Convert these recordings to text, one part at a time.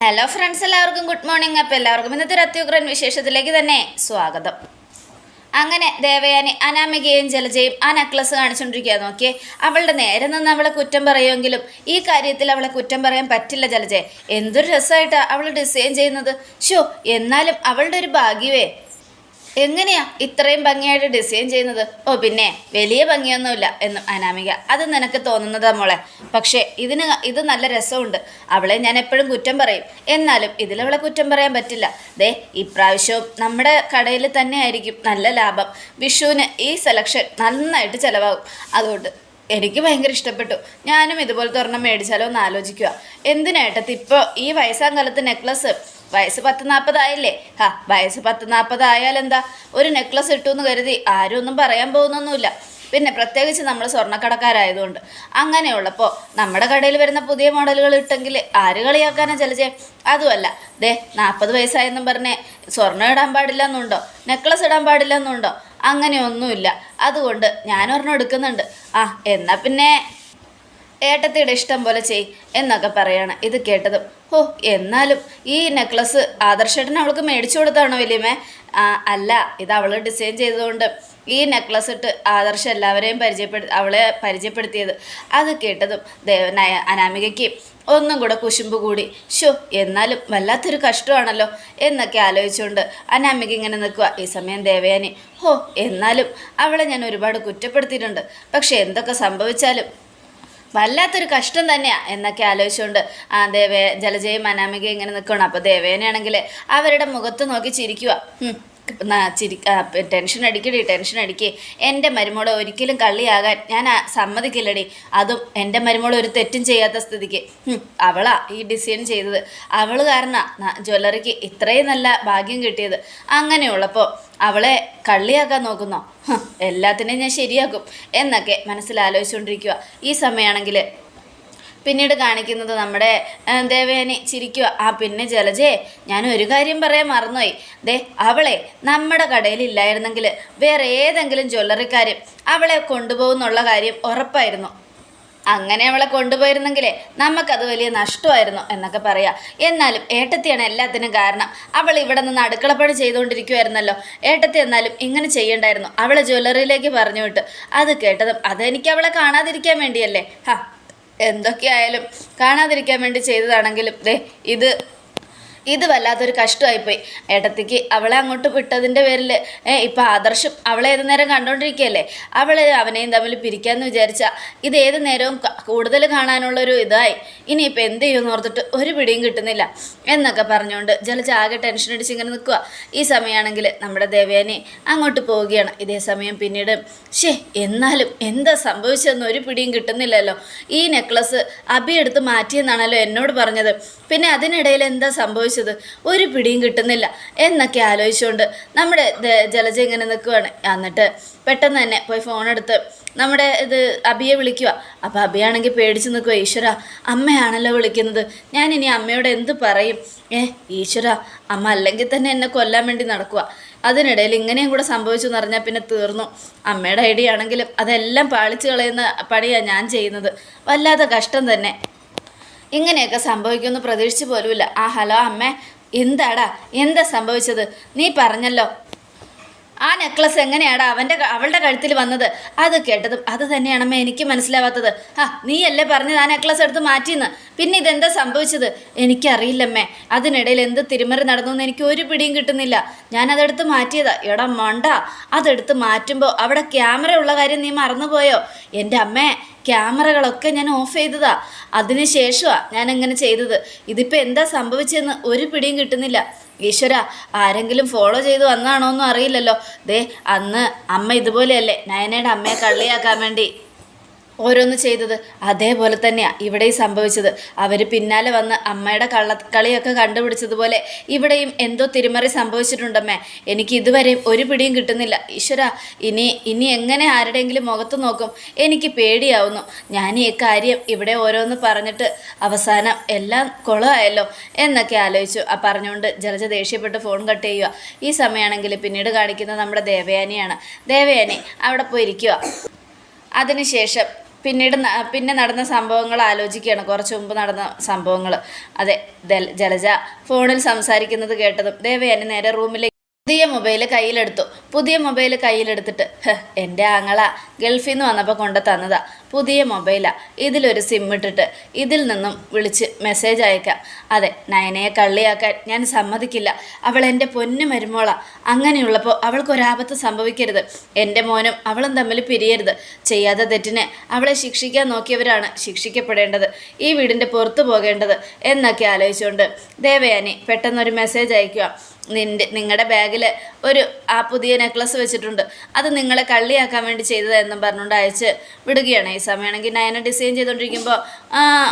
Hello friends എല്ലാവർക്കും good morning അപ്പോൾ എല്ലാവർക്കും ഇന്നത്തെ ഒരു അത്യുഗ്രൻ വിശേഷത്തിലേക്ക് തന്നെ സ്വാഗതം. അങ്ങനെ ദേവയാനി അനാമികയും ജലജയും ആ നെക്ലസ് കാണിച്ചുകൊണ്ടിരിക്കുക നോക്കിയേ അവളുടെ നേരെ നിന്ന് അവളെ കുറ്റം പറയുമെങ്കിലും ഈ കാര്യത്തിൽ അവളെ കുറ്റം പറയാൻ പറ്റില്ല ജലജയെ എന്തൊരു രസമായിട്ടാണ് അവൾ ഡിസൈൻ ചെയ്യുന്നത്. ഷോ എന്നാലും അവളുടെ ഒരു ഭാഗ്യവേ എങ്ങനെയാ ഇത്രയും ഭംഗിയായിട്ട് ഡിസൈൻ ചെയ്യുന്നത്? ഓ പിന്നെ വലിയ ഭംഗിയൊന്നുമില്ല എന്നും അനാമിക. അത് നിനക്ക് തോന്നുന്നതാ മോളെ. പക്ഷേ ഇതിന് ഇത് നല്ല രസമുണ്ട്. അവളെ ഞാൻ എപ്പോഴും കുറ്റം പറയും. എന്നാലും ഇതിലവളെ കുറ്റം പറയാൻ പറ്റില്ല. ദേ ഇപ്രാവശ്യവും നമ്മുടെ കടയിൽ തന്നെ ആയിരിക്കും നല്ല ലാഭം. വിഷുവിന് ഈ സെലക്ഷൻ നന്നായിട്ട് ചിലവാകും. അതുകൊണ്ട് എനിക്ക് ഭയങ്കര ഇഷ്ടപ്പെട്ടു. ഞാനും ഇതുപോലത്തെ ഒരെണ്ണം മേടിച്ചാലോ എന്ന് ആലോചിക്കുക എന്തിനേട്ടത്തി ഇപ്പോൾ ഈ വയസ്സാം കാലത്ത് നെക്ലസ്? വയസ്സ് പത്ത് നാൽപ്പതായില്ലേ ഹാ വയസ്സ് പത്ത് നാൽപ്പതായാൽ എന്താ ഒരു നെക്ലസ് ഇട്ടു എന്ന് കരുതി ആരും ഒന്നും പറയാൻ പോകുന്നൊന്നുമില്ല. പിന്നെ പ്രത്യേകിച്ച് നമ്മൾ സ്വർണക്കടക്കാരായതുകൊണ്ട്. അങ്ങനെയുള്ളപ്പോൾ നമ്മുടെ കടയിൽ വരുന്ന പുതിയ മോഡലുകൾ ഇട്ടെങ്കിൽ ആര് കളിയാക്കാനാ ചലച്ചേ? അതുമല്ല ദേ നാൽപ്പത് വയസ്സായെന്നും പറഞ്ഞേ സ്വർണം ഇടാൻ പാടില്ല എന്നുണ്ടോ? നെക്ലസ് ഇടാൻ പാടില്ല എന്നുണ്ടോ? അങ്ങനെയൊന്നുമില്ല. അതുകൊണ്ട് ഞാനൊരെണ്ണം എടുക്കുന്നുണ്ട്. ആ എന്നാൽ പിന്നെ. ഏട്ടത്തിയുടെ ഇഷ്ടം പോലെ ചെയ് എന്നൊക്കെ പറയാണ്. ഇത് കേട്ടതും. ഓ എന്നാലും ഈ നെക്ലസ് ആദർശേട്ടൻ അവൾക്ക് മേടിച്ചു കൊടുത്താണോ വലിയമ്മേ? അല്ല ഇത് അവൾ ഡിസൈൻ ചെയ്തതുകൊണ്ട്. ഈ നെക്ലസ് ഇട്ട് ആദർശ എല്ലാവരെയും പരിചയപ്പെടു അവളെ പരിചയപ്പെടുത്തിയത്. അത് കേട്ടതും ദേവനായ അനാമികയ്ക്ക് ഒന്നും കൂടെ കുശുമ്പ് കൂടി ഷോ എന്നാലും വല്ലാത്തൊരു കഷ്ടമാണല്ലോ എന്നൊക്കെ ആലോചിച്ചുകൊണ്ട് അനാമിക ഇങ്ങനെ നിൽക്കുക ഈ സമയം ദേവയാനി. ഹോ എന്നാലും അവളെ ഞാൻ ഒരുപാട് കുറ്റപ്പെടുത്തിയിട്ടുണ്ട്. പക്ഷെ എന്തൊക്കെ സംഭവിച്ചാലും വല്ലാത്തൊരു കഷ്ടം തന്നെയാണ് എന്നൊക്കെ ആലോചിച്ചുകൊണ്ട് ആ ദേവേ ജലജയും അനാമികയും ഇങ്ങനെ നിൽക്കണം അപ്പോൾ ദേവേനയാണെങ്കിൽ അവരുടെ മുഖത്ത് നോക്കി ചിരിക്കുക ചിരി ടെൻഷൻ അടിക്കടി ടെൻഷൻ അടിക്കേ. എന്റെ മരുമോളെ ഒരിക്കലും കള്ളിയാകാൻ ഞാൻ സമ്മതിക്കില്ലടി. അതും എന്റെ മരുമോൾ ഒരു തെറ്റും ചെയ്യാത്ത സ്ഥിതിക്ക്. അവളാ ഈ ഡിസൈൻ ചെയ്തത്. അവൾ കാരണ ജ്വല്ലറിക്ക് ഇത്രയും നല്ല ഭാഗ്യം കിട്ടിയത്. അങ്ങനെയുള്ളപ്പോൾ അവളെ കള്ളിയാക്കാൻ നോക്കുന്നോ? എല്ലാത്തിനെയും ഞാൻ ശരിയാക്കും. എന്നൊക്കെ മനസ്സിലാലോചിച്ചുകൊണ്ടിരിക്കുക ഈ സമയമാണെങ്കിൽ പിന്നീട് കാണിക്കുന്നത് നമ്മുടെ ദേവേനെ ചിരിക്കുക. ആ പിന്നെ ജലജേ ഞാൻ ഒരു കാര്യം പറയാൻ മറന്നുപോയി. ദേ അവളെ നമ്മുടെ കടയിൽ ഇല്ലായിരുന്നെങ്കിൽ വേറെ ഏതെങ്കിലും ജ്വല്ലറിക്കാരും അവളെ കൊണ്ടുപോകുന്നുള്ള കാര്യം ഉറപ്പായിരുന്നു. അങ്ങനെ അവളെ കൊണ്ടുപോയിരുന്നെങ്കിലേ നമുക്കത് വലിയ നഷ്ടമായിരുന്നു എന്നൊക്കെ പറയാം. എന്നാലും ഏട്ടത്തിയാണ് എല്ലാത്തിനും കാരണം. അവൾ ഇവിടെ നിന്ന് അടുക്കളപ്പണി ചെയ്തുകൊണ്ടിരിക്കുമായിരുന്നല്ലോ ഏട്ടത്തി എന്നാലും ഇങ്ങനെ ചെയ്യണ്ടായിരുന്നു. അവളെ ജ്വല്ലറിയിലേക്ക് പറഞ്ഞു വിട്ട്. അത് കേട്ടതും അതെനിക്ക് അവളെ കാണാതിരിക്കാൻ വേണ്ടിയല്ലേ? ഹാ. എന്തൊക്കെയായാലും കാണാതിരിക്കാൻ വേണ്ടി ചെയ്തതാണെങ്കിലും ദേ ഇത് ഇത് വല്ലാത്തൊരു കഷ്ടമായിപ്പോയി. ഏട്ടത്തിക്ക് അവളെ അങ്ങോട്ട് വിട്ടതിന്റെ പേരിൽ ഇപ്പം ആദർശം അവളെ ഏത് നേരം കണ്ടുകൊണ്ടിരിക്കുകയല്ലേ അവളെ അവനെയും തമ്മിൽ പിരിക്കാമെന്ന് വിചാരിച്ച ഇത് ഏത് നേരവും കൂടുതൽ കാണാനുള്ളൊരു ഇതായി. ഇനിയിപ്പോൾ എന്ത് ചെയ്യുമെന്ന് ഓർത്തിട്ട് ഒരു പിടിയും കിട്ടുന്നില്ല. എന്നൊക്കെ പറഞ്ഞുകൊണ്ട് ജലജ ആകെ ടെൻഷൻ അടിച്ച് ഇങ്ങനെ നിൽക്കുക ഈ സമയമാണെങ്കിൽ നമ്മുടെ ദേവയാനി അങ്ങോട്ട് പോവുകയാണ്. ഇതേ സമയം പിന്നീട് ഷേ എന്നാലും എന്താ സംഭവിച്ചതെന്ന് ഒരു പിടിയും കിട്ടുന്നില്ലല്ലോ. ഈ നെക്ലസ് അബി എടുത്ത് മാറ്റിയെന്നാണല്ലോ എന്നോട് പറഞ്ഞത്. പിന്നെ അതിനിടയിൽ എന്താ സംഭവിച്ചത്? ഒരു പിടിയും കിട്ടുന്നില്ല. എന്നൊക്കെ ആലോചിച്ചുകൊണ്ട് നമ്മുടെ ജലജ ഇങ്ങനെ നിൽക്കുവാണ് എന്നിട്ട് പെട്ടെന്ന് തന്നെ പോയി ഫോണെടുത്ത് നമ്മുടെ ഇത് അബിയെ വിളിക്കുക അപ്പോൾ അബിയാണെങ്കിൽ പേടിച്ച് നിൽക്കുക ഈശ്വര അമ്മയാണല്ലോ വിളിക്കുന്നത്. ഞാൻ ഇനി അമ്മയോട് എന്ത് പറയും? ഏ ഈശ്വര അമ്മ അല്ലെങ്കിൽ തന്നെ എന്നെ കൊല്ലാൻ വേണ്ടി നടക്കുക അതിനിടയിൽ ഇങ്ങനെയും കൂടെ സംഭവിച്ചു എന്ന് പറഞ്ഞാൽ പിന്നെ തീർന്നു. അമ്മയുടെ ഐഡിയ ആണെങ്കിലും അതെല്ലാം പാളിച്ചു കളയുന്ന പണിയാണ് ഞാൻ ചെയ്യുന്നത്. വല്ലാത്ത കഷ്ടം തന്നെ. ഇങ്ങനെയൊക്കെ സംഭവിക്കുമെന്ന് പ്രതീക്ഷിച്ചു പോലുമില്ല. ആ ഹലോ അമ്മേ. എന്താടാ? എന്താ സംഭവിച്ചത്? നീ പറഞ്ഞല്ലോ. ആ നെക്ലസ് എങ്ങനെയാടാ അവന്റെ അവളുടെ കഴുത്തിൽ വന്നത്? അത് കേട്ടതും അത് തന്നെയാണമ്മേ എനിക്ക് മനസ്സിലാവാത്തത്. ആ നീയല്ലേ പറഞ്ഞത് ആ നെക്ലസ് എടുത്ത് മാറ്റിയെന്ന് പിന്നെ ഇതെന്താ സംഭവിച്ചത്? എനിക്കറിയില്ലമ്മേ. അതിനിടയിൽ എന്ത് തിരുമറി നടന്നു എന്ന് എനിക്ക് ഒരു പിടിയും കിട്ടുന്നില്ല. ഞാനതെടുത്ത് മാറ്റിയതാ. എടാ മണ്ട അതെടുത്ത് മാറ്റുമ്പോൾ അവിടെ ക്യാമറ ഉള്ള കാര്യം നീ മറന്നുപോയോ? എന്റെ അമ്മേ ക്യാമറകളൊക്കെ ഞാൻ ഓഫ് ചെയ്തതാ. ഞാൻ എങ്ങനെ ചെയ്തത്. ഇതിപ്പോൾ എന്താ സംഭവിച്ചതെന്ന് ഒരു പിടിയും കിട്ടുന്നില്ല. ഈശ്വര ആരെങ്കിലും ഫോളോ ചെയ്ത് വന്നാണോ അറിയില്ലല്ലോ. ദേ അന്ന് അമ്മ ഇതുപോലെയല്ലേ നയനയുടെ അമ്മയെ കള്ളിയാക്കാൻ വേണ്ടി. ഓരോന്ന് ചെയ്തത്. അതേപോലെ തന്നെയാണ് ഇവിടെയും സംഭവിച്ചത്. അവർ പിന്നാലെ വന്ന് അമ്മയുടെ കള്ളക്കളിയൊക്കെ കണ്ടുപിടിച്ചതുപോലെ ഇവിടെയും എന്തോ തിരിമറി സംഭവിച്ചിട്ടുണ്ടമ്മേ. എനിക്ക് ഇതുവരെയും ഒരു പിടിയും കിട്ടുന്നില്ല. ഈശ്വര ഇനി ഇനി എങ്ങനെ ആരുടെയെങ്കിലും മുഖത്ത് നോക്കും? എനിക്ക് പേടിയാവുന്നു. ഞാൻ ഈ കാര്യം ഇവിടെ ഓരോന്ന് പറഞ്ഞിട്ട് അവസാനം എല്ലാം കുളമായല്ലോ എന്നൊക്കെ ആലോചിച്ചു. ആ പറഞ്ഞുകൊണ്ട് ജലജ ദേഷ്യപ്പെട്ട് ഫോൺ കട്ട് ചെയ്യുക ഈ സമയമാണെങ്കിൽ പിന്നീട് കാണിക്കുന്നത് നമ്മുടെ ദേവയാനിയാണ്. ദേവയാനി അവിടെ പോയിരിക്കുക അതിനുശേഷം പിന്നീട് പിന്നെ നടന്ന സംഭവങ്ങൾ ആലോചിക്കുകയാണ്. കുറച്ച് മുമ്പ് നടന്ന സംഭവങ്ങൾ. അതെ ജലജ ഫോണിൽ സംസാരിക്കുന്നത് കേട്ടതും ദേവയാനി നേരെ റൂമിലേക്ക് പുതിയ മൊബൈൽ കയ്യിലെടുത്തു. പുതിയ മൊബൈൽ കയ്യിലെടുത്തിട്ട് "ഹ്, എന്റെ ആങ്ങള ഗൾഫിൽ നിന്ന് വന്നപ്പോൾ കൊണ്ട് തന്നതാ. പുതിയ മൊബൈലാണ് ഇതിലൊരു സിം ഇട്ടിട്ട് ഇതിൽ നിന്നും വിളിച്ച് മെസ്സേജ് അയക്കാം. അതെ നയനയെ കള്ളിയാക്കാൻ ഞാൻ സമ്മതിക്കില്ല. അവൾ എന്റെ പൊന്നു മരുമോള. അങ്ങനെയുള്ളപ്പോൾ അവൾക്കൊരാപത്ത് സംഭവിക്കരുത്. എന്റെ മോനും അവളും തമ്മിൽ പിരിയരുത്. ചെയ്യാത്ത തെറ്റിനെ അവളെ ശിക്ഷിക്കാൻ നോക്കിയവരാണ് ശിക്ഷിക്കപ്പെടേണ്ടത്. ഈ വീടിന്റെ പുറത്തു പോകേണ്ടത് എന്നൊക്കെ ആലോചിച്ചുകൊണ്ട് ദേവയാനി പെട്ടെന്നൊരു മെസ്സേജ് അയക്കുക. നിന്റെ നിങ്ങളുടെ ബാഗിൽ ഒരു ആ പുതിയ നെക്ലസ് വെച്ചിട്ടുണ്ട്. അത് നിങ്ങളെ കള്ളിയാക്കാൻ വേണ്ടി ചെയ്തതെന്നും പറഞ്ഞുകൊണ്ട് അയച്ച് വിടുകയാണ് സമയമാണെങ്കിൽ നയന ഡിസൈൻ ചെയ്തുകൊണ്ടിരിക്കുമ്പോൾ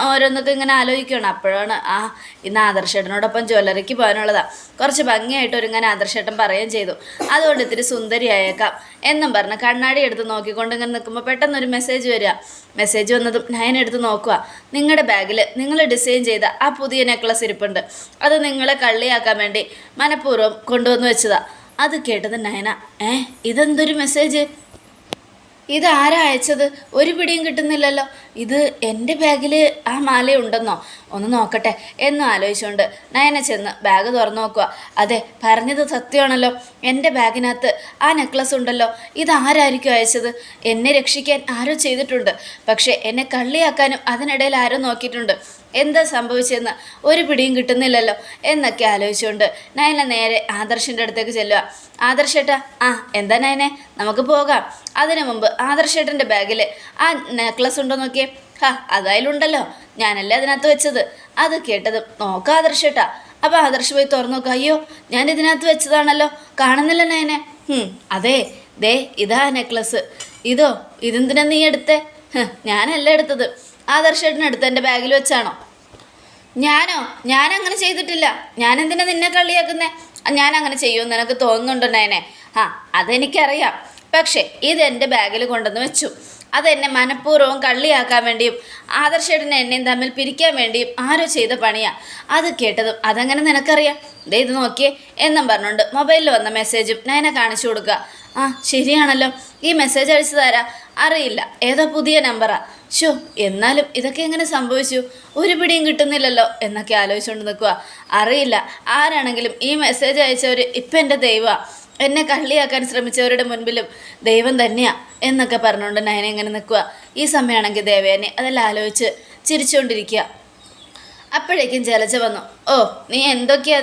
ഓരോന്നൊക്കെ ഇങ്ങനെ ആലോചിക്കുകയാണ് അപ്പോഴാണ് ആ ഇന്ന് ആദർശേട്ടനോടൊപ്പം ജ്വല്ലറിക്ക് പോകാനുള്ളതാണ് കുറച്ച് ഭംഗിയായിട്ട് ഒരുങ്ങനെ ആദർശേട്ടൻ പറയുകയും ചെയ്തു. അതുകൊണ്ട് ഇത്തിരി സുന്ദരിയായേക്കാം എന്നും പറഞ്ഞ് കണ്ണാടി എടുത്ത് നോക്കിക്കൊണ്ട് ഇങ്ങനെ നിൽക്കുമ്പോൾ പെട്ടെന്ന് ഒരു മെസ്സേജ് വരിക. മെസ്സേജ് വന്നതും നയന എടുത്ത് നോക്കുക. നിങ്ങളുടെ ബാഗിൽ നിങ്ങൾ ഡിസൈൻ ചെയ്ത ആ പുതിയ നെക്ലസ് ഇരിപ്പുണ്ട്. അത് നിങ്ങളെ കള്ളിയാക്കാൻ വേണ്ടി മനഃപൂർവം കൊണ്ടുവന്ന് വെച്ചതാണ് അത് കേട്ടത് നയന. ഏ ഇതെന്തൊരു മെസ്സേജ് ഇത് ആരാ അയച്ചത്? ഒരു പിടിയും കിട്ടുന്നില്ലല്ലോ. ഇത് എന്റെ ബാഗിൽ ആ മാല ഉണ്ടെന്നോ ഒന്ന് നോക്കട്ടെ. എന്നും ആലോചിച്ചുകൊണ്ട് നയന ചെന്ന് ബാഗ് തുറന്നു നോക്കുക. അതെ പറഞ്ഞത് സത്യമാണല്ലോ. എന്റെ ബാഗിനകത്ത് ആ നെക്ലസ് ഉണ്ടല്ലോ. ഇത് ആരായിരിക്കും അയച്ചത്? എന്നെ രക്ഷിക്കാൻ ആരോ ചെയ്തിട്ടുണ്ട്. പക്ഷേ എന്നെ കള്ളിയാക്കാനും അതിനിടയിൽ ആരോ നോക്കിയിട്ടുണ്ട്. എന്താ സംഭവിച്ചതെന്ന് ഒരു പിടിയും കിട്ടുന്നില്ലല്ലോ എന്നൊക്കെ ആലോചിച്ചുകൊണ്ട് നയന നേരെ ആദർശിന്റെ അടുത്തേക്ക് ചെല്ലുക. ആദർശേട്ട ആ എന്താ നയനെ? നമുക്ക് പോകാം. അതിനു മുമ്പ് ആദർശേട്ടന്റെ ബാഗിൽ ആ നെക്ലസ് ഉണ്ടോ നോക്കിയേ? ഹാ അതായാലുണ്ടല്ലോ ഞാനല്ലേ അതിനകത്ത് വെച്ചത്. അത് കേട്ടത് നോക്കാം ആദർശേട്ടാ. അപ്പോൾ ആദർശ് പോയി തുറന്നു നോക്കുക അയ്യോ ഞാൻ ഇതിനകത്ത് വെച്ചതാണല്ലോ. കാണുന്നില്ല നയനെ. അതെ. ദേ ഇതാ നെക്ലസ് ഇതോ ഇതെന്തിനാ നീ എടുത്തേ? ഞാനല്ല എടുത്തത്. ആദർശേട്ടനെടുത്ത് എന്റെ ബാഗിൽ വെച്ചാണോ? ഞാനോ? ഞാൻ അങ്ങനെ ചെയ്തിട്ടില്ല. ഞാൻ എന്തിനാ നിന്നെ കളിയാക്കുന്നേ ഞാൻ അങ്ങനെ ചെയ്യുമെന്ന് നിനക്ക് തോന്നുന്നുണ്ടോ നയനെ ആ അതെനിക്കറിയാം. പക്ഷേ ഇത് എന്റെ ബാഗിൽ കൊണ്ടുവന്ന് വെച്ചു. അതെന്നെ മനഃപൂർവം കള്ളിയാക്കാൻ വേണ്ടിയും ആദർശേട്ടനെ എന്നെയും തമ്മിൽ പിരിക്കാൻ വേണ്ടിയും ആരോ ചെയ്ത പണിയാ. അത് കേട്ടതും അതങ്ങനെ നിനക്കറിയാം? ദേ ഇത് നോക്കിയേ എന്നും പറഞ്ഞുകൊണ്ട് മൊബൈലിൽ വന്ന മെസ്സേജും നയനെ കാണിച്ചു കൊടുക്കുക. ആ ശരിയാണല്ലോ. ഈ മെസ്സേജ് അയച്ചതാരാ അറിയില്ല. ഏതാ പുതിയ നമ്പറാ ഷോ എന്നാലും ഇതൊക്കെ എങ്ങനെ സംഭവിച്ചു? ഒരു പിടിയും കിട്ടുന്നില്ലല്ലോ എന്നൊക്കെ ആലോചിച്ചുകൊണ്ട് നിൽക്കുക അറിയില്ല. ആരാണെങ്കിലും ഈ മെസ്സേജ് അയച്ചവർ ഇപ്പം എന്റെ ദൈവമാണ് എന്നെ കള്ളിയാക്കാൻ ശ്രമിച്ചവരുടെ മുൻപിലും ദൈവം തന്നെയാ എന്നൊക്കെ പറഞ്ഞുകൊണ്ട് നയന ഇങ്ങനെ നിൽക്കുക ഈ സമയമാണെങ്കിൽ ദേവേനെ അതെല്ലാം ആലോചിച്ച് ചിരിച്ചുകൊണ്ടിരിക്കുക അപ്പോഴേക്കും ജലജ വന്നു. ഓ നീ എന്തൊക്കെയാ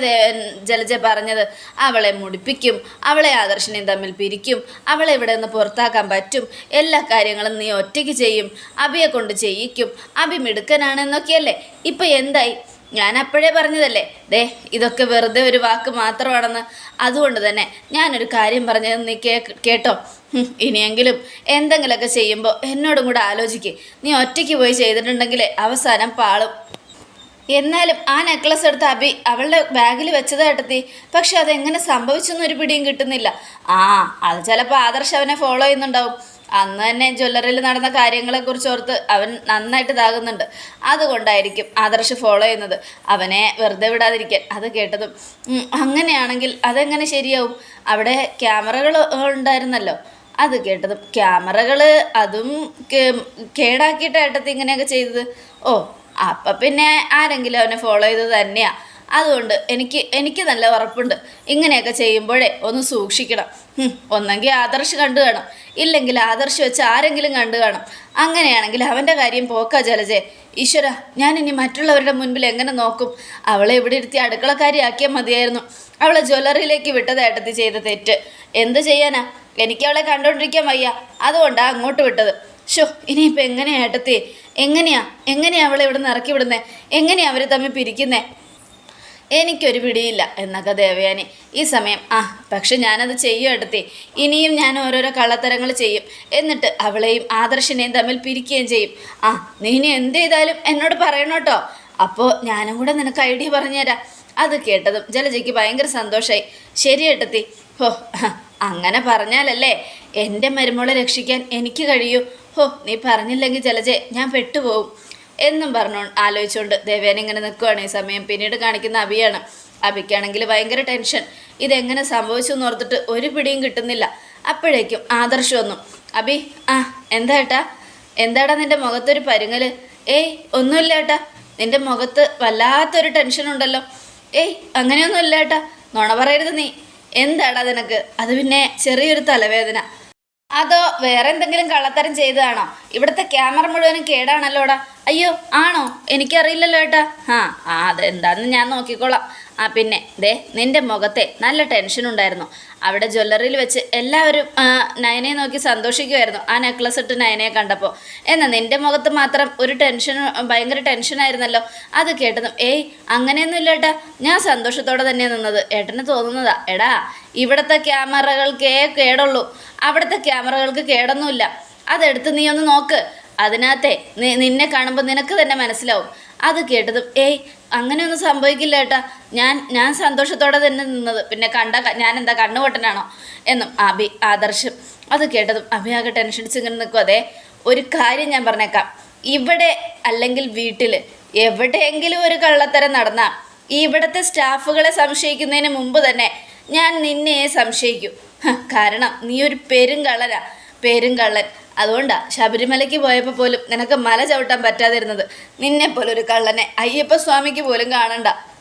ജലജ പറഞ്ഞത്? അവളെ മുടിപ്പിക്കും അവളെ ആദർശനെയും തമ്മിൽ പിരിക്കും അവളെ ഇവിടെ നിന്ന് പുറത്താക്കാൻ പറ്റും എല്ലാ കാര്യങ്ങളും നീ ഒറ്റയ്ക്ക് ചെയ്യും അബിയെ കൊണ്ട് ചെയ്യിക്കും അബി മിടുക്കനാണെന്നൊക്കെയല്ലേ ഇപ്പം എന്തായി? ഞാൻ അപ്പോഴേ പറഞ്ഞതല്ലേ? ദേ ഇതൊക്കെ വെറുതെ ഒരു വാക്ക് മാത്രമാണെന്ന്. അതുകൊണ്ട് തന്നെ ഞാനൊരു കാര്യം പറഞ്ഞത് നീ കേ കേട്ടോ. ഇനിയെങ്കിലും എന്തെങ്കിലുമൊക്കെ ചെയ്യുമ്പോൾ എന്നോടും കൂടെ ആലോചിക്ക്. നീ ഒറ്റയ്ക്ക് പോയി ചെയ്തിട്ടുണ്ടെങ്കിൽ അവസാനം പാളും. എന്നാലും ആ നെക്ലസ് എടുത്ത് അബി അവളുടെ ബാഗിൽ വെച്ചത് കേട്ടത്തി. പക്ഷെ അതെങ്ങനെ സംഭവിച്ചെന്നൊരു പിടിയും കിട്ടുന്നില്ല. ആ അത് ചിലപ്പോൾ ആദർശ് അവനെ ഫോളോ ചെയ്യുന്നുണ്ടാവും. അന്ന് തന്നെ ജ്വല്ലറിയിൽ നടന്ന കാര്യങ്ങളെക്കുറിച്ച് ഓർത്ത് അവൻ നന്നായിട്ട് ഇതാകുന്നുണ്ട്. അതുകൊണ്ടായിരിക്കും ആദർശ് ഫോളോ ചെയ്യുന്നത്. അവനെ വെറുതെ വിടാതിരിക്കാൻ. അത് കേട്ടതും അങ്ങനെയാണെങ്കിൽ അതെങ്ങനെ ശരിയാവും? അവിടെ ക്യാമറകൾ ഉണ്ടായിരുന്നല്ലോ. അത് കേട്ടതും ക്യാമറകൾ അതും കേടാക്കിയിട്ടായിട്ടത്തി ഇങ്ങനെയൊക്കെ ചെയ്തത്? ഓ അപ്പം പിന്നെ ആരെങ്കിലും അവനെ ഫോളോ ചെയ്ത് തന്നെയാ. അതുകൊണ്ട് എനിക്ക് എനിക്ക് നല്ല ഉറപ്പുണ്ട്. ഇങ്ങനെയൊക്കെ ചെയ്യുമ്പോഴേ ഒന്ന് സൂക്ഷിക്കണം. ഒന്നെങ്കിൽ ആദർശ് കണ്ടു കാണും. ഇല്ലെങ്കിൽ ആദർശ് വെച്ച് ആരെങ്കിലും കണ്ടു കാണും. അങ്ങനെയാണെങ്കിൽ അവന്റെ കാര്യം പോക്കാ ജലജെ ഈശ്വര ഞാൻ ഇനി മറ്റുള്ളവരുടെ മുൻപിൽ എങ്ങനെ നോക്കും? അവളെ ഇവിടെ ഇരുത്തി അടുക്കളക്കാരിയാക്കിയാൽ മതിയായിരുന്നു. അവളെ ജ്വല്ലറിയിലേക്ക് വിട്ടത് ഏട്ടത്തി ചെയ്ത തെറ്റ്. എന്ത് ചെയ്യാനാ? എനിക്ക് അവളെ കണ്ടുകൊണ്ടിരിക്കാൻ വയ്യ. അതുകൊണ്ടാണ് അങ്ങോട്ട് വിട്ടത്. ഷോ ഇനിയിപ്പോൾ എങ്ങനെയാ ഏട്ടത്തി? എങ്ങനെയാ? എങ്ങനെയാ അവളെ ഇവിടെ നിന്ന് ഇറക്കി വിടുന്നേ? എങ്ങനെയാ അവരെ തമ്മിൽ പിരിക്കുന്നേ? എനിക്കൊരു പിടിയില്ല എന്നൊക്കെ ദേവയാനി. ഈ സമയം ആ പക്ഷെ ഞാനത് ചെയ്യും എടുത്തി ഇനിയും ഞാൻ ഓരോരോ കള്ളത്തരങ്ങൾ ചെയ്യും. എന്നിട്ട് അവളെയും ആദർശിനെയും തമ്മിൽ പിരിക്കുകയും ചെയ്യും. ആ നീ ഇനി എന്ത് ചെയ്താലും എന്നോട് പറയണം കേട്ടോ. അപ്പോൾ ഞാനും കൂടെ നിനക്ക് ഐഡിയ പറഞ്ഞുതരാം അത് കേട്ടതും ജലജയ്ക്ക് ഭയങ്കര സന്തോഷമായി ശരി ഏട്ടത്തി. ഹോ അങ്ങനെ പറഞ്ഞാലല്ലേ? എന്റെ മരുമോളെ രക്ഷിക്കാൻ എനിക്ക് കഴിയൂ. ഹോ നീ പറഞ്ഞില്ലെങ്കിൽ ജലജെ ഞാൻ പെട്ടുപോകും എന്നും പറഞ്ഞു ആലോചിച്ചുകൊണ്ട് ദേവേന ഇങ്ങനെ നിൽക്കുവാണ് ഈ സമയം. പിന്നീട് കാണിക്കുന്ന അബിയാണ്. അബിക്കാണെങ്കിൽ ഭയങ്കര ടെൻഷൻ. ഇതെങ്ങനെ സംഭവിച്ചു എന്ന് ഓർത്തിട്ട് ഒരു പിടിയും കിട്ടുന്നില്ല. അപ്പോഴേക്കും ആദർശ് വന്നു. അബി ആ എന്താ ഏട്ടാ? എന്താടാ നിന്റെ മുഖത്തൊരു പരുങ്ങൽ? ഏയ് ഒന്നുമില്ല ഏട്ടാ. നിന്റെ മുഖത്ത് വല്ലാത്തൊരു ടെൻഷൻ ഉണ്ടല്ലോ. ഏയ് അങ്ങനെയൊന്നുമില്ല ഏട്ടാ. നുണ പറയരുത് നീ. എന്താടാ നിനക്ക്? അത് പിന്നെ ചെറിയൊരു തലവേദന. അതോ വേറെ എന്തെങ്കിലും കള്ളത്തരം ചെയ്തതാണോ? ഇവിടുത്തെ ക്യാമറ മുഴുവനും കേടാണല്ലോടാ. അയ്യോ ആണോ? എനിക്കറിയില്ലല്ലോ ഏട്ടാ. ആ ആ അതെന്താന്ന് ഞാൻ നോക്കിക്കോളാം. ആ പിന്നെ ദേ നിന്റെ മുഖത്തെ നല്ല ടെൻഷൻ ഉണ്ടായിരുന്നു. അവിടെ ജ്വല്ലറിയിൽ വെച്ച് എല്ലാവരും നയനെ നോക്കി സന്തോഷിക്കുമായിരുന്നു ആ നെക്ലസ് ഇട്ട് നയനയെ കണ്ടപ്പോൾ. എന്നാൽ നിന്റെ മുഖത്ത് മാത്രം ഒരു ടെൻഷൻ ഭയങ്കര ടെൻഷനായിരുന്നല്ലോ അത് കേട്ടതും ഏയ് അങ്ങനെയൊന്നും ഇല്ല ഏട്ടാ. ഞാൻ സന്തോഷത്തോടെ തന്നെ നിന്നത്. ഏട്ടന് തോന്നുന്നതാ. എടാ ഇവിടുത്തെ ക്യാമറകൾക്കേ കേടുള്ളൂ. അവിടുത്തെ ക്യാമറകൾക്ക് കേടൊന്നുമില്ല. അതെടുത്ത് നീ ഒന്ന് നോക്ക്. അതിനകത്തെ നിന്നെ കാണുമ്പോൾ നിനക്ക് തന്നെ മനസ്സിലാവും. അത് കേട്ടതും ഏയ് അങ്ങനെയൊന്നും സംഭവിക്കില്ല ഏട്ടാ. ഞാൻ ഞാൻ സന്തോഷത്തോടെ തന്നെ നിന്നത്. പിന്നെ കണ്ട ഞാൻ എന്താ കണ്ണുപൊട്ടനാണോ? എന്നും അഭി ആദർശം. അത് കേട്ടതും അഭി ആകെ ടെൻഷൻ ഇങ്ങനെ നിൽക്കും അതെ ഒരു കാര്യം ഞാൻ പറഞ്ഞേക്കാം. ഇവിടെ അല്ലെങ്കിൽ വീട്ടിൽ എവിടെയെങ്കിലും ഒരു കള്ളത്തരം നടന്നാൽ ഇവിടുത്തെ സ്റ്റാഫുകളെ സംശയിക്കുന്നതിന് മുമ്പ് തന്നെ ഞാൻ നിന്നെ സംശയിക്കും. കാരണം നീ ഒരു പെരുങ്കള്ളനാ. പെരുങ്കള്ളൻ. അതുകൊണ്ടാ ശബരിമലയ്ക്ക് പോയപ്പോൾ പോലും നിനക്ക് മല ചവിട്ടാൻ പറ്റാതിരുന്നത്. നിന്നെപ്പോലൊരു കള്ളനെ അയ്യപ്പ സ്വാമിക്ക് പോലും കാണണ്ട.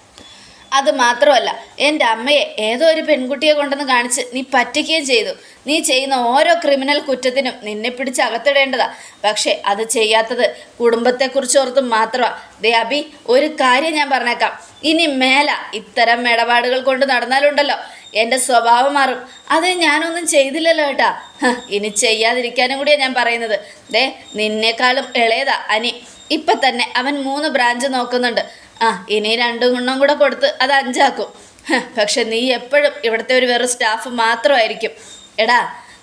അത് മാത്രമല്ല എന്റെ അമ്മയെ ഏതോ ഒരു പെൺകുട്ടിയെ കൊണ്ടെന്ന് കാണിച്ച് നീ പറ്റിക്കുകയും ചെയ്തു. നീ ചെയ്യുന്ന ഓരോ ക്രിമിനൽ കുറ്റത്തിനും നിന്നെ പിടിച്ച് അകത്തിടേണ്ടതാ. പക്ഷേ അത് ചെയ്യാത്തത് കുടുംബത്തെക്കുറിച്ച് ഓർത്തും മാത്രമാണ് ദേ അബി ഒരു കാര്യം ഞാൻ പറഞ്ഞേക്കാം. ഇനി മേല ഇത്തരം ഇടപാടുകൾ കൊണ്ട് നടന്നാലുണ്ടല്ലോ. എന്റെ സ്വഭാവം മാറും. അത് ഞാനൊന്നും ചെയ്തില്ലല്ലോ ഏട്ടാ. ഇനി ചെയ്യാതിരിക്കാനും കൂടിയാണ് ഞാൻ പറയുന്നത്. ദേ നിന്നേക്കാളും ഇളയതാ അനി. ഇപ്പം തന്നെ അവൻ മൂന്ന് ബ്രാഞ്ച് നോക്കുന്നുണ്ട്. ആ ഇനി രണ്ടും ഗുണം കൂടെ കൊടുത്ത് അത് അഞ്ചാക്കും. പക്ഷെ നീ എപ്പോഴും ഇവിടുത്തെ ഒരു വെറും സ്റ്റാഫ് മാത്രമായിരിക്കും. എടാ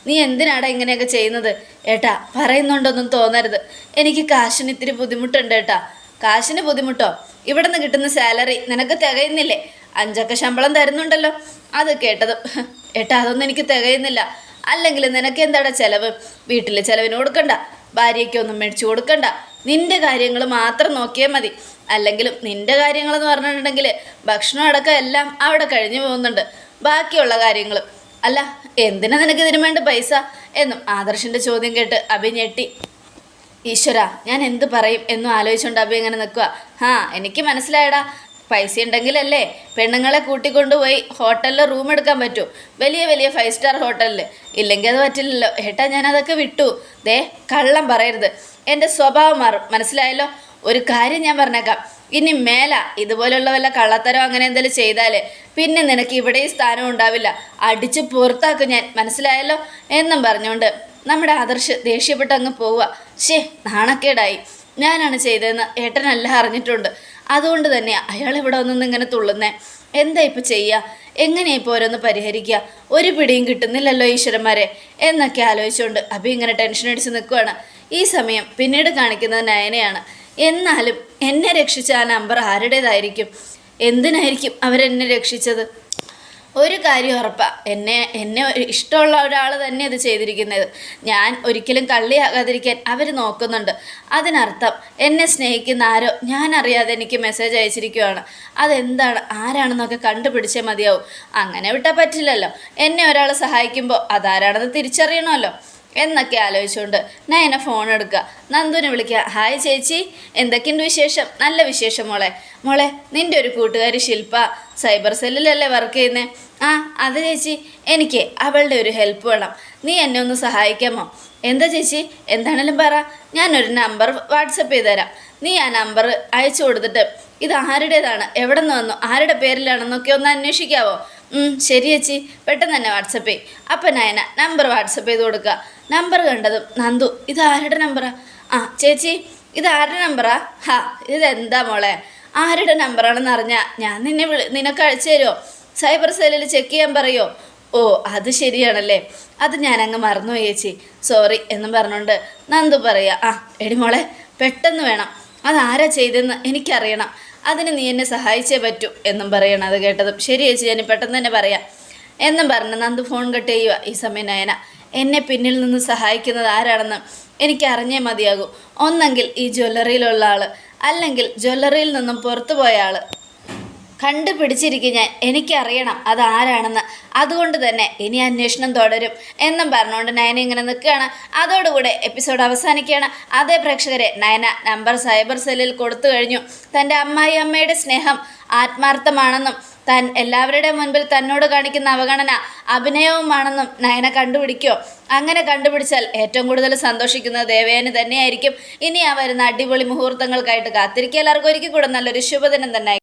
നീ എന്തിനാടാ ഇങ്ങനെയൊക്കെ ചെയ്യുന്നത്? ഏട്ടാ പറയുന്നുണ്ടൊന്നും തോന്നരുത്. എനിക്ക് കാശിന് ഇത്തിരി ബുദ്ധിമുട്ടുണ്ട് ഏട്ടാ. കാശിന് ബുദ്ധിമുട്ടോ? ഇവിടെ നിന്ന് കിട്ടുന്ന സാലറി നിനക്ക് തികയുന്നില്ലേ? അഞ്ചൊക്കെ ശമ്പളം തരുന്നുണ്ടല്ലോ. അത് കേട്ടത്. ഏട്ടാ അതൊന്നും എനിക്ക് തികയുന്നില്ല. അല്ലെങ്കിൽ നിനക്ക് എന്താടാ ചെലവ്? വീട്ടിലെ ചെലവിന് കൊടുക്കണ്ട. ഭാര്യയ്ക്കൊന്നും മേടിച്ചു കൊടുക്കണ്ട. നിന്റെ കാര്യങ്ങൾ മാത്രം നോക്കിയാൽ മതി. അല്ലെങ്കിലും നിന്റെ കാര്യങ്ങളെന്ന് പറഞ്ഞിട്ടുണ്ടെങ്കിൽ ഭക്ഷണം അടക്കം എല്ലാം അവിടെ കഴിഞ്ഞു പോകുന്നുണ്ട്. ബാക്കിയുള്ള കാര്യങ്ങൾ അല്ല എന്തിനാ നിനക്ക് ഇതിനു വേണ്ട പൈസ? എന്നും ആദർശിന്റെ ചോദ്യം കേട്ട് അഭി ഞെട്ടി. ഈശ്വര ഞാൻ എന്ത് പറയും എന്നും ആലോചിച്ചുകൊണ്ട് അഭി ഇങ്ങനെ നിൽക്കുക ആ എനിക്ക് മനസ്സിലായടാ. പൈസ ഉണ്ടെങ്കിലല്ലേ പെണ്ണുങ്ങളെ കൂട്ടിക്കൊണ്ടുപോയി ഹോട്ടലിൽ റൂം എടുക്കാൻ പറ്റൂ. വലിയ വലിയ ഫൈവ് സ്റ്റാർ ഹോട്ടലിൽ ഇല്ലെങ്കിൽ അത് പറ്റില്ലല്ലോ. ഏട്ടാ ഞാനതൊക്കെ വിട്ടു. ദേ കള്ളം പറയരുത്. എന്റെ സ്വഭാവം മാറും. മനസ്സിലായല്ലോ? ഒരു കാര്യം ഞാൻ പറഞ്ഞേക്കാം. ഇനി മേല ഇതുപോലെയുള്ള വല്ല കള്ളത്തരോ അങ്ങനെ എന്തെങ്കിലും ചെയ്താൽ പിന്നെ നിനക്ക് ഇവിടെ സ്ഥാനം ഉണ്ടാവില്ല. അടിച്ച് പുറത്താക്കും ഞാൻ. മനസ്സിലായല്ലോ? എന്നും പറഞ്ഞുകൊണ്ട് നമ്മുടെ ആദർശ് ദേഷ്യപ്പെട്ട് അങ്ങ് പോവുക. ശേ നാണക്കേടായി. ഞാനാണ് ചെയ്തതെന്ന് ഏട്ടനല്ല അറിഞ്ഞിട്ടുണ്ട്. അതുകൊണ്ട് തന്നെ അയാൾ ഇവിടെ ഒന്നും ഇങ്ങനെ തുള്ളുന്നേ. എന്താ ഇപ്പം ചെയ്യുക എങ്ങനെയാ ഇപ്പോൾ ഓരോന്ന് പരിഹരിക്കുക ഒരു പിടിയും കിട്ടുന്നില്ലല്ലോ ഈശ്വരന്മാരെ. എന്നൊക്കെ ആലോചിച്ചുകൊണ്ട് അഭി ഇങ്ങനെ ടെൻഷൻ അടിച്ച് നിൽക്കുകയാണ് ഈ സമയം പിന്നീട് കാണിക്കുന്നത് നയനയാണ്. എന്നാലും എന്നെ രക്ഷിച്ച ആ നമ്പർ ആരുടേതായിരിക്കും? എന്തിനായിരിക്കും അവരെന്നെ രക്ഷിച്ചത്? ഒരു കാര്യം ഉറപ്പാ. എന്നെ എന്നെ ഇഷ്ടമുള്ള ഒരാൾ തന്നെ ഇത് ചെയ്തിരിക്കുന്നത്. ഞാൻ ഒരിക്കലും കള്ളിയാകാതിരിക്കാൻ അവർ നോക്കുന്നുണ്ട്. അതിനർത്ഥം എന്നെ സ്നേഹിക്കുന്ന ആരോ ഞാൻ അറിയാതെ എനിക്ക് മെസ്സേജ് അയച്ചിരിക്കുവാണ്. അതെന്താണ്? ആരാണെന്നൊക്കെ കണ്ടുപിടിച്ചേ മതിയാവും. അങ്ങനെ വിട്ടാൽ പറ്റില്ലല്ലോ. എന്നെ ഒരാൾ സഹായിക്കുമ്പോൾ അതാരാണെന്ന് തിരിച്ചറിയണമല്ലോ. എന്നൊക്കെ ആലോചിച്ചുകൊണ്ട് എന്നെ ഫോൺ എടുക്കുക. നന്ദുവിനെ വിളിക്കുക. ഹായ് ചേച്ചി. എന്തൊക്കെയുണ്ട് വിശേഷം? നല്ല വിശേഷം മോളെ. മോളെ നിന്റെ ഒരു കൂട്ടുകാരി ശില്പ സൈബർ സെല്ലിലല്ലേ വർക്ക് ചെയ്യുന്നത് ആ അത് ചേച്ചി. എനിക്ക് അവളുടെ ഒരു ഹെൽപ്പ് വേണം. നീ എന്നെ ഒന്ന് സഹായിക്കാമോ? എന്താ ചേച്ചി? എന്താണേലും പറ. ഞാനൊരു നമ്പർ വാട്സപ്പ് ചെയ്ത് തരാം നീ ആ നമ്പർ അയച്ചു കൊടുത്തിട്ട് ഇത് ആരുടേതാണ്? എവിടെ നിന്ന് വന്നു? ആരുടെ പേരിലാണെന്നൊക്കെ ഒന്ന് അന്വേഷിക്കാവോ? ശരി ചേച്ചി പെട്ടെന്ന് തന്നെ വാട്സപ്പ് ചെയ്യും. അപ്പം നയന നമ്പർ വാട്സപ്പ് ചെയ്ത് കൊടുക്കുക നമ്പർ കണ്ടതും നന്ദു. ഇത് ആരുടെ നമ്പറാ ആ? ചേച്ചി ഇത് ആരുടെ നമ്പറാ ഹാ ഇതെന്താ മോളെ? ആരുടെ നമ്പറാണെന്ന് അറിഞ്ഞാൽ ഞാൻ നിന്നെ വിളി നിനക്ക് അയച്ചു തരുമോ സൈബർ സെല്ലിൽ ചെക്ക് ചെയ്യാൻ പറയുമോ ഓ അത് ശരിയാണല്ലേ. അത് ഞാനങ്ങ് മറന്നു ചേച്ചി. സോറി എന്നും പറഞ്ഞുകൊണ്ട് നന്ദു പറയുക ആ എടി മോളെ പെട്ടെന്ന് വേണം. അതാരാ ചെയ്തെന്ന് എനിക്കറിയണം. അതിന് നീ എന്നെ സഹായിച്ചേ പറ്റൂ എന്നും പറയണം. അത് കേട്ടതും ശരി ചേച്ചി ഞാൻ പെട്ടെന്ന് തന്നെ പറയാം. എന്നും പറഞ്ഞു നന്ദു ഫോൺ കട്ട് ചെയ്യുക ഈ സമയം നയന എന്നെ പിന്നിൽ നിന്ന് സഹായിക്കുന്നത് ആരാണെന്ന് എനിക്ക് അറിഞ്ഞേ മതിയാകൂ. ഒന്നെങ്കിൽ ഈ ജ്വല്ലറിയിലുള്ള ആൾ അല്ലെങ്കിൽ ജ്വല്ലറിയിൽ നിന്നും പുറത്തു പോയ ആൾ കണ്ടുപിടിച്ചിരിക്കും ഞാൻ. എനിക്കറിയണം അതാരാണെന്ന്. അതുകൊണ്ട് തന്നെ ഇനി അന്വേഷണം തുടരും എന്നും പറഞ്ഞുകൊണ്ട് നയന ഇങ്ങനെ നിൽക്കുകയാണ്. അതോടുകൂടെ എപ്പിസോഡ് അവസാനിക്കുകയാണ്. അതേ പ്രേക്ഷകരെ നയന നമ്പർ സൈബർ സെല്ലിൽ കൊടുത്തു കഴിഞ്ഞു. തന്റെ അമ്മായി അമ്മയുടെ സ്നേഹം ആത്മാർത്ഥമാണെന്നും താൻ എല്ലാവരുടെ മുൻപിൽ തന്നോട് കാണിക്കുന്ന അവഗണന അഭിനയവുമാണെന്നും നയന കണ്ടുപിടിക്കോ? അങ്ങനെ കണ്ടുപിടിച്ചാൽ ഏറ്റവും കൂടുതൽ സന്തോഷിക്കുന്നത് ദേവയാനി തന്നെയായിരിക്കും. ഇനി ആ വരുന്ന അടിപൊളി മുഹൂർത്തങ്ങൾക്കായിട്ട് കാത്തിരിക്കുക. എല്ലാവർക്കും ഒരിക്കൽ കൂടെ നല്ലൊരു ശുഭദിനം തന്നെ